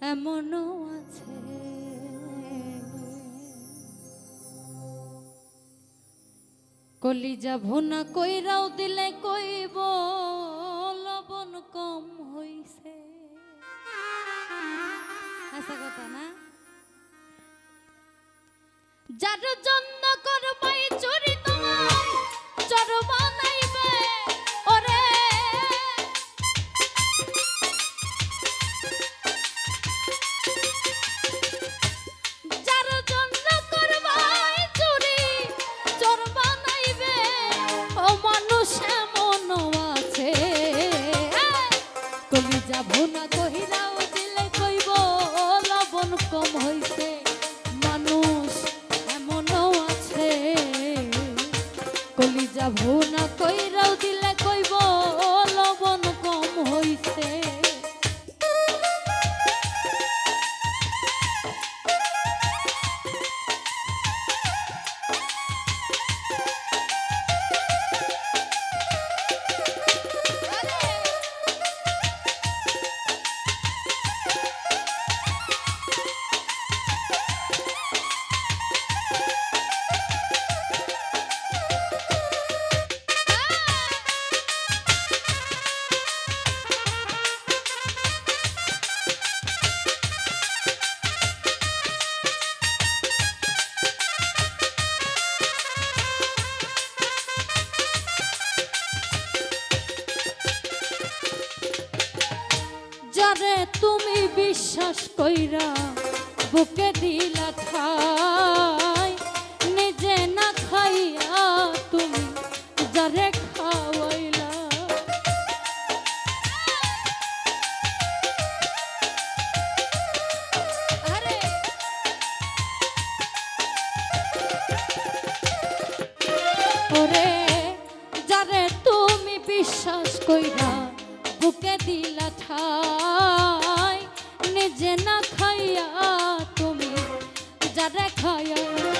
এমনও আছে। কলিজা ভুনা কইরাও দিলে কইব, লবণ কম হইছে। হাসা কথা না? যার জন্য করবাই চুরি তোমার চর কলি যাব না কহিরাও দিলে কইব লবণ কম হইছে মানুষ এমনও আছে। কলি যাব বিশ্বাস কইরা বুকে দিলা খাই, নিজে না খাইয়া তুমি যারে খাওয়াইলা। ওরে, যারে তুমি বিশ্বাস কইরা বুকে দিলা ঠাই নিজে না খাইয়া তুমি যারা খাইয়া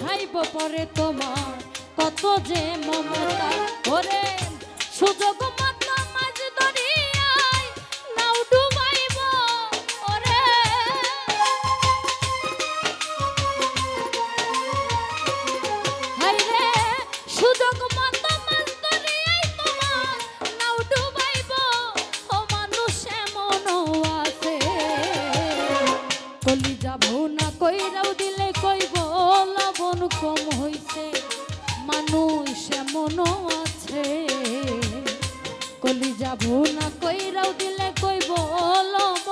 বুঝাইব পরে তোমার কত যে মমতা। ওরে সুযোগ আছে। কলি যাব না কইরাও দিলে কই লবণ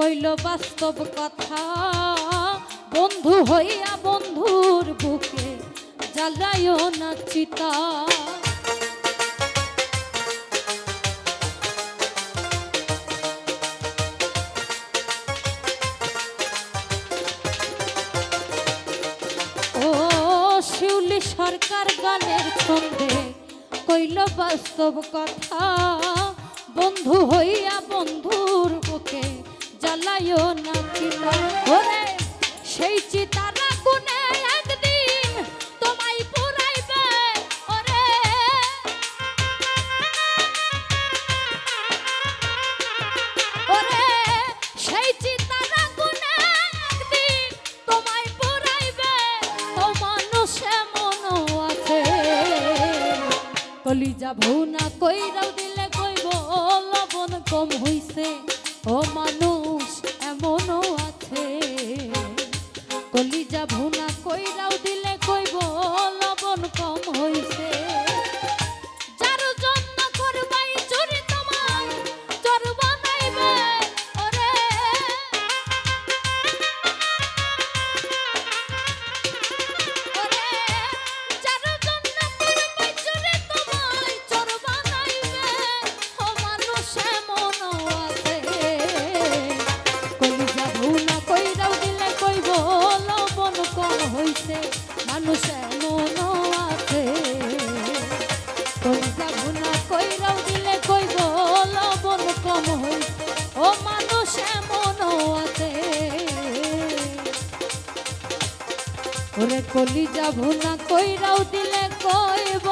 কইল বাস্তব কথা, বন্ধু হইয়া বন্ধুর বুকে জ্বালায়ও না চিতা। শিউলি সরকার গানের ছন্দে কইল বাস্তব কথা, বন্ধু হইয়া বন্ধুর বুকে জ্বালায়ও না চিতা ওরে সেই চিতার সেই চিতার আগুনে একদিন তোমায় পুরাইবে এমন আছে কলিজা ভুনা কইরাও দিলে কইব লবণ কম হইছে ও মানুষ এমনও আছে। কলিজা ভুনা ওরে কলিজা ভুনা কইরাও দিলে কইব।